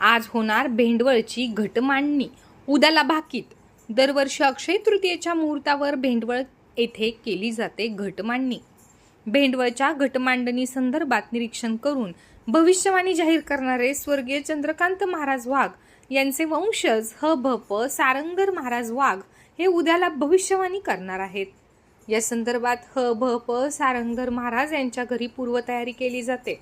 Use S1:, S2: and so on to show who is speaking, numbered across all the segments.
S1: आज होणार भेंडवळची घटमांडणी. उद्याला भाकीत. दरवर्षी अक्षय तृतीयेच्या मुहूर्तावर भेंडवळ येथे केली जाते घटमांडणी. भेंडवळच्या घटमांडणी संदर्भात निरीक्षण करून भविष्यवाणी जाहीर करणारे स्वर्गीय चंद्रकांत महाराज वाघ यांचे वंशज ह भ प सारंगर महाराज वाघ हे उद्याला भविष्यवाणी करणार आहेत. या संदर्भात ह भ प सारंगर महाराज यांच्या घरी पूर्वतयारी केली जाते.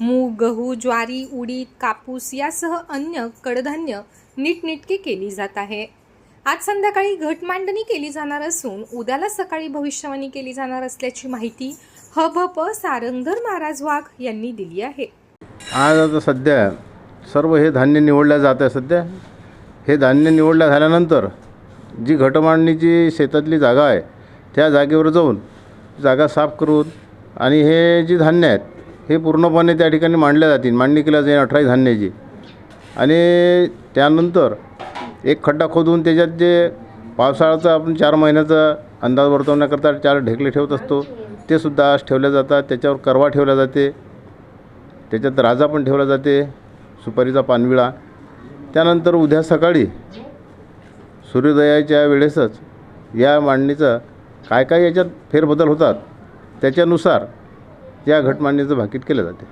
S1: मूग गहू ज्वारी उडीद कापूस यासह अन्य कडधान्य नीटनिटकी केली जात आहे. आज संध्याकाळी घट मांडणी केली जाणार असून उद्याला सकाळी भविष्यवाणी केली जाणार असल्याची माहिती ह भ प सारंगधर महाराज वाघ यांनी दिली आहे.
S2: आज आता सध्या सर्व हे धान्य निवडलं जात आहे सध्या. हे धान्य निवडल्या झाल्यानंतर जी घटमांडणीची शेतातली जागा आहे त्या जागेवर जाऊन जागा साफ करून आणि हे जी धान्य आहेत हे पूर्णपणे त्या ठिकाणी मांडल्या जातील. मांडणी केल्या जाईल अठराही धान्याची. आणि त्यानंतर एक खड्डा खोदून त्याच्यात जे पावसाळ्याचा आपण चार महिन्याचा अंदाज वर्तवण्याकरता चार ढेकले ठेवत असतो ते सुद्धा आज ठेवल्या जातात. त्याच्यावर करवा ठेवला जाते. त्याच्यात राजा पण ठेवला जाते सुपारीचा पानविळा. त्यानंतर उद्या सकाळी सूर्योदयाच्या वेळेसच या मांडणीचं काय काय याच्यात फेरबदल होतात त्याच्यानुसार या घटमांडणीचं भाकीत केलं जाते.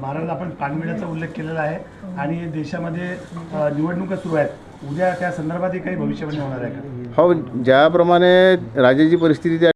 S3: महाराज आपण पानमिळ्याचा उल्लेख केलेला आहे आणि देशामध्ये अ, निवडणुका सुरू आहेत. उद्या त्या संदर्भातही काही भविष्यवाणी होणार आहे का?
S2: हो ज्याप्रमाणे राज्याची परिस्थिती त्या